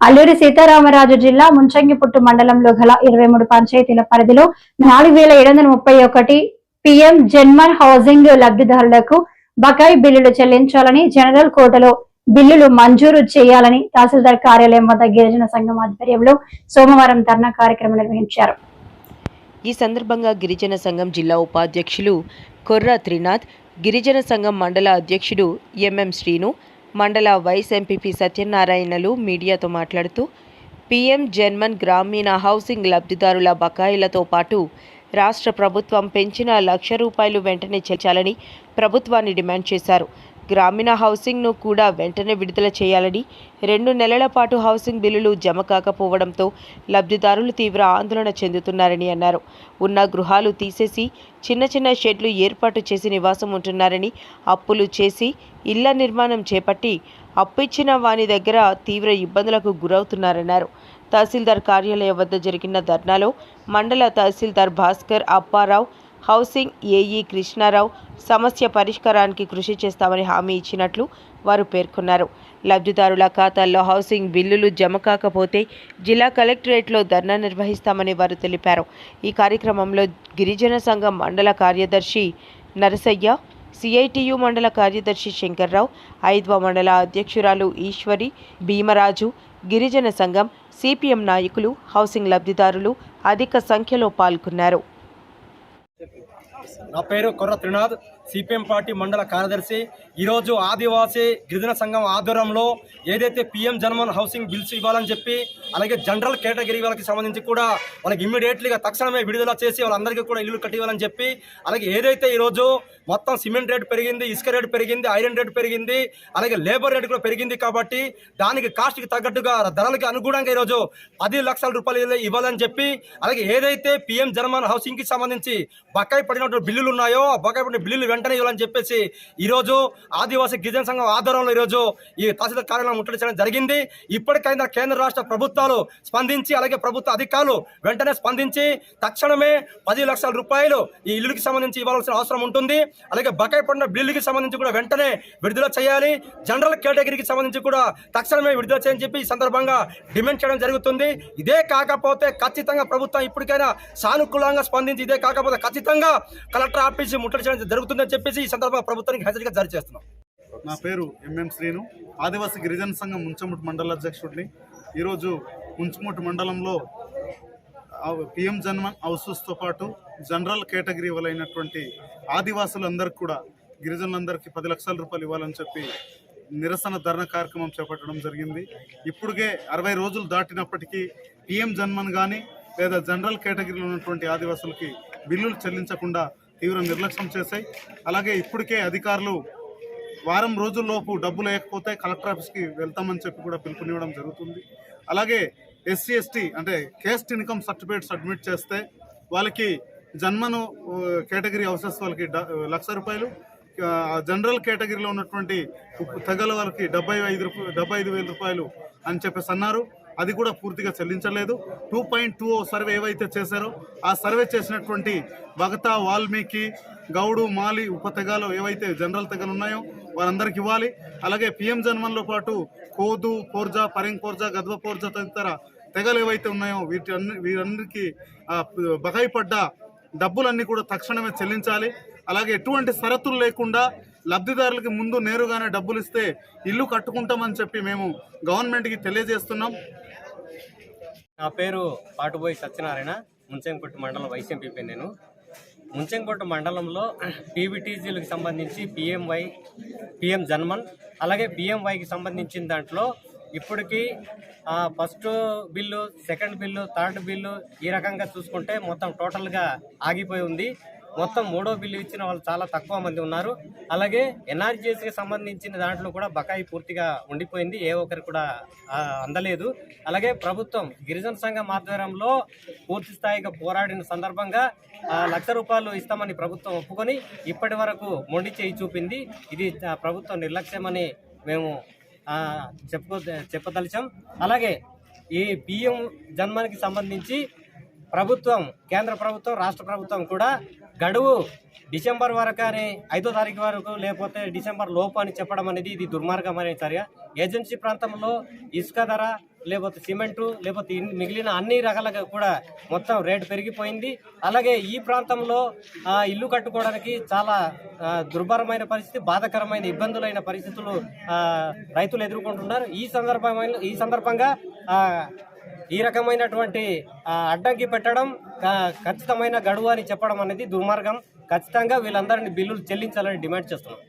అల్లూరి సీతారామరాజు జిల్లా ముంచంగిపుట్టు మండలంలో గల ఇరవై మూడు పంచాయతీల పరిధిలో నాలుగు వేల ఏడు వందల ముప్పై ఒకటి పిఎం జన్మన్ హౌసింగ్ లబ్ధిదారులకు బకాయి బిల్లులు చెల్లించాలని జనరల్ కోటలో బిల్లులు మంజూరు చేయాలని తహసీల్దార్ కార్యాలయం వద్ద గిరిజన సంఘం ఆధ్వర్యంలో సోమవారం ధర్నా కార్యక్రమం నిర్వహించారు. ఈ సందర్భంగా గిరిజన సంఘం జిల్లా ఉపాధ్యక్షులు కొర్ర త్రినాథ్ గిరిజన సంఘం మండల అధ్యక్షుడు ఎంఎం శ్రీను మండల వైస్ ఎంపీపీ సత్యనారాయణలు మీడియాతో మాట్లాడుతూ పీఎం జన్మన్ గ్రామీణ హౌసింగ్ లబ్ధిదారుల బకాయిలతో పాటు రాష్ట్ర ప్రభుత్వం పెంచిన లక్ష రూపాయలు వెంటనే చెల్లించాలని ప్రభుత్వాన్ని డిమాండ్ చేశారు. గ్రామీణ హౌసింగ్ను కూడా వెంటనే విడుదల చేయాలని రెండు నెలల పాటు హౌసింగ్ బిల్లులు జమ కాకపోవడంతో లబ్ధిదారులు తీవ్ర ఆందోళన చెందుతున్నారని అన్నారు. ఉన్న గృహాలు తీసేసి చిన్న చిన్న షెడ్లు ఏర్పాటు చేసి నివాసం ఉంటున్నారని అప్పులు చేసి ఇళ్ళ నిర్మాణం చేపట్టి అప్పిచ్చిన వాని దగ్గర తీవ్ర ఇబ్బందులకు గురవుతున్నారన్నారు. తహసీల్దార్ కార్యాలయం వద్ద జరిగిన ధర్నాలో మండల తహసీల్దార్ భాస్కర్ అప్పారావు హౌసింగ్ ఏఈ కృష్ణారావు సమస్య పరిష్కారానికి కృషి చేస్తామని హామీ ఇచ్చినట్లు వారు పేర్కొన్నారు. లబ్ధిదారుల ఖాతాల్లో హౌసింగ్ బిల్లులు జమ కాకపోతే జిల్లా కలెక్టరేట్లో ధర్నా నిర్వహిస్తామని వారు తెలిపారు. ఈ కార్యక్రమంలో గిరిజన సంఘం మండల కార్యదర్శి నరసయ్య సిఐటియు మండల కార్యదర్శి శంకర్రావు ఐద్వ మండల అధ్యక్షురాలు ఈశ్వరి భీమరాజు గిరిజన సంఘం సిపిఎం నాయకులు హౌసింగ్ లబ్ధిదారులు అధిక సంఖ్యలో పాల్గొన్నారు. నా పేరు కొర్ర త్రినాథ్. సిపిఎం పార్టీ మండల కార్యదర్శి. ఈరోజు ఆదివాసీ గిరిజన సంఘం ఆధ్వర్యంలో ఏదైతే పిఎం జన్మన్ హౌసింగ్ బిల్స్ ఇవ్వాలని చెప్పి అలాగే జనరల్ కేటగిరీ వాళ్ళకి సంబంధించి కూడా వాళ్ళకి ఇమ్మీడియట్లీగా తక్షణమే విడుదల చేసి వాళ్ళందరికీ కూడా ఇల్లు కట్టివ్వాలని చెప్పి అలాగే ఏదైతే ఈరోజు మొత్తం సిమెంట్ రేట్ పెరిగింది ఇసుక రేట్ పెరిగింది ఐరన్ రేట్ పెరిగింది అలాగే లేబర్ రేట్ కూడా పెరిగింది కాబట్టి దానికి కాస్ట్కి తగ్గట్టుగా ధరలకి అనుగుణంగా ఈరోజు పది లక్షల రూపాయలు ఇవ్వాలని చెప్పి అలాగే ఏదైతే పిఎం జన్మన్ హౌసింగ్కి సంబంధించి బకాయి పడినటువంటి బిల్లులు ఉన్నాయో ఆ బకాయి పడిన బిల్లులు వెంటనే ఇవ్వాలని చెప్పేసి ఈరోజు ఆదివాసీ గిరిజన సంఘం ఆధ్వర్యంలో ఈరోజు ఈ తహసీల్దార్ కార్యాలయం ముట్టడించడం జరిగింది. ఇప్పటికైనా కేంద్ర రాష్ట్ర ప్రభుత్వాలు స్పందించి అలాగే ప్రభుత్వ అధికారులు వెంటనే స్పందించి తక్షణమే పది లక్షల రూపాయలు ఈ ఇల్లుకి సంబంధించి ఇవ్వాల్సిన అవసరం ఉంటుంది. అలాగే బకాయి పడిన బిల్లుకి సంబంధించి కూడా వెంటనే విడుదల చేయాలి. జనరల్ కేటగిరీకి సంబంధించి కూడా తక్షణమే విడుదల చేయని చెప్పి ఈ సందర్భంగా డిమాండ్ చేయడం జరుగుతుంది. ఇదే కాకపోతే ఖచ్చితంగా ప్రభుత్వం ఇప్పటికైనా సానుకూలంగా స్పందించి ఇదే కాకపోతే ఖచ్చితంగా కలెక్టర్ ఆఫీస్ ముట్టడి చేయడం జరుగుతుంది చెప్పేసి ఈ సందర్భంగా ప్రభుత్వానికి హెచ్చరిక జారీ చేస్తున్నాం. నా పేరు ఎంఎం శ్రీను. ఆదివాసీ గిరిజన సంఘం ముంచముటి మండల అధ్యక్షుడిని. ఈరోజు ముంచుముట్టు మండలంలో పిఎం జన్మన్ హౌసెస్తో పాటు జనరల్ కేటగిరీ వలైనటువంటి ఆదివాసులందరికీ కూడా గిరిజనులందరికీ పది లక్షల రూపాయలు ఇవ్వాలని చెప్పి నిరసన ధరణ కార్యక్రమం చేపట్టడం జరిగింది. ఇప్పుడుగే అరవై రోజులు దాటినప్పటికీ పిఎం జన్మన్ కానీ లేదా జనరల్ కేటగిరీలో ఉన్నటువంటి ఆదివాసులకి బిల్లులు చెల్లించకుండా తీవ్ర నిర్లక్ష్యం చేశాయి. అలాగే ఇప్పటికే అధికారులు వారం రోజుల్లోపు డబ్బు లేకపోతే కలెక్టర్ ఆఫీస్కి వెళ్తామని చెప్పి కూడా పిలుపునివ్వడం జరుగుతుంది. అలాగే ఎస్సీ ఎస్టీ అంటే కేస్ట్ ఇన్కమ్ సర్టిఫికేట్ సబ్మిట్ చేస్తే వాళ్ళకి జన్మను కేటగిరీ హౌసెస్ వాళ్ళకి డ- లక్ష రూపాయలు జనరల్ కేటగిరీలో ఉన్నటువంటి ఉప్పు తెగల వాళ్ళకి డెబ్బై ఐదు రూపాయలు డెబ్బై ఐదు వేల రూపాయలు అని చెప్పేసి అన్నారు. అది కూడా పూర్తిగా చెల్లించలేదు. టూ పాయింట్ టూ సర్వే ఏవైతే చేశారో ఆ సర్వే చేసినటువంటి భగతా వాల్మీకి గౌడు మాలి ఉప తెగలు ఏవైతే జనరల్ తెగలు ఉన్నాయో వారందరికి ఇవ్వాలి. అలాగే పిఎం జన్మన్లో పాటు కోదు పోర్జా పరింగ్ కోర్జా గద్వ కోర్జా తదితర తెగలు ఏవైతే ఉన్నాయో వీటి అన్ని వీరన్నిటికీ బకాయి పడ్డ డబ్బులన్నీ కూడా తక్షణమే చెల్లించాలి. అలాగే ఎటువంటి షరతులు లేకుండా లబ్ధిదారులకి ముందు నేరుగానే డబ్బులు ఇస్తే ఇల్లు కట్టుకుంటామని చెప్పి మేము గవర్నమెంట్కి తెలియజేస్తున్నాం. నా పేరు పాటుబోయి సత్యనారాయణ. ముంచెంకొట్టు మండలం వైసీపీ నేను. ముంచెంకొట్టు మండలంలో పీబీటీజీలకు సంబంధించి పిఎంవై పిఎం జన్మన్ అలాగే పిఎంవైకి సంబంధించిన దాంట్లో ఇప్పటికీ first bill second bill third bill ఈ రకంగా చూసుకుంటే మొత్తం టోటల్గా ఆగిపోయి ఉంది. మొత్తం మూడో బిల్లు ఇచ్చిన వాళ్ళు చాలా తక్కువ మంది ఉన్నారు. అలాగే ఎన్ఆర్జీఎస్కి సంబంధించిన దాంట్లో కూడా బకాయి పూర్తిగా ఉండిపోయింది. ఏ ఒక్కరు కూడా అందలేదు. అలాగే ప్రభుత్వం గిరిజన సంఘం ఆధ్వర్యంలో పూర్తి స్థాయిగా పోరాడిన సందర్భంగా లక్ష రూపాయలు ఇస్తామని ప్రభుత్వం ఒప్పుకొని ఇప్పటి వరకు మొండి చేయి చూపింది. ఇది ప్రభుత్వం నిర్లక్ష్యమని మేము చెప్పుకో చెప్పదలిచాం. అలాగే ఈ బియ్యం జన్మానికి సంబంధించి ప్రభుత్వం కేంద్ర ప్రభుత్వం రాష్ట్ర ప్రభుత్వం కూడా గడువు డిసెంబర్ వరకు అని ఐదో తారీఖు వరకు లేకపోతే డిసెంబర్ లోపు అని చెప్పడం అనేది ఇది దుర్మార్గమైన చర్య ఏజెన్సీ ప్రాంతంలో ఇసుక ధర లేకపోతే సిమెంటు లేకపోతే మిగిలిన అన్ని రకాలుగా కూడా మొత్తం రేటు పెరిగిపోయింది. అలాగే ఈ ప్రాంతంలో ఇల్లు కట్టుకోవడానికి చాలా దుర్భరమైన పరిస్థితి బాధాకరమైన ఇబ్బందులైన పరిస్థితులు రైతులు ఎదుర్కొంటున్నారు. ఈ సందర్భమైన ఈ సందర్భంగా ఈ రకమైనటువంటి అడ్డంకి పెట్టడం ఖచ్చితమైన గడువు అని చెప్పడం అనేది దుర్మార్గం. ఖచ్చితంగా వీళ్ళందరినీ బిల్లులు చెల్లించాలని డిమాండ్ చేస్తున్నాం.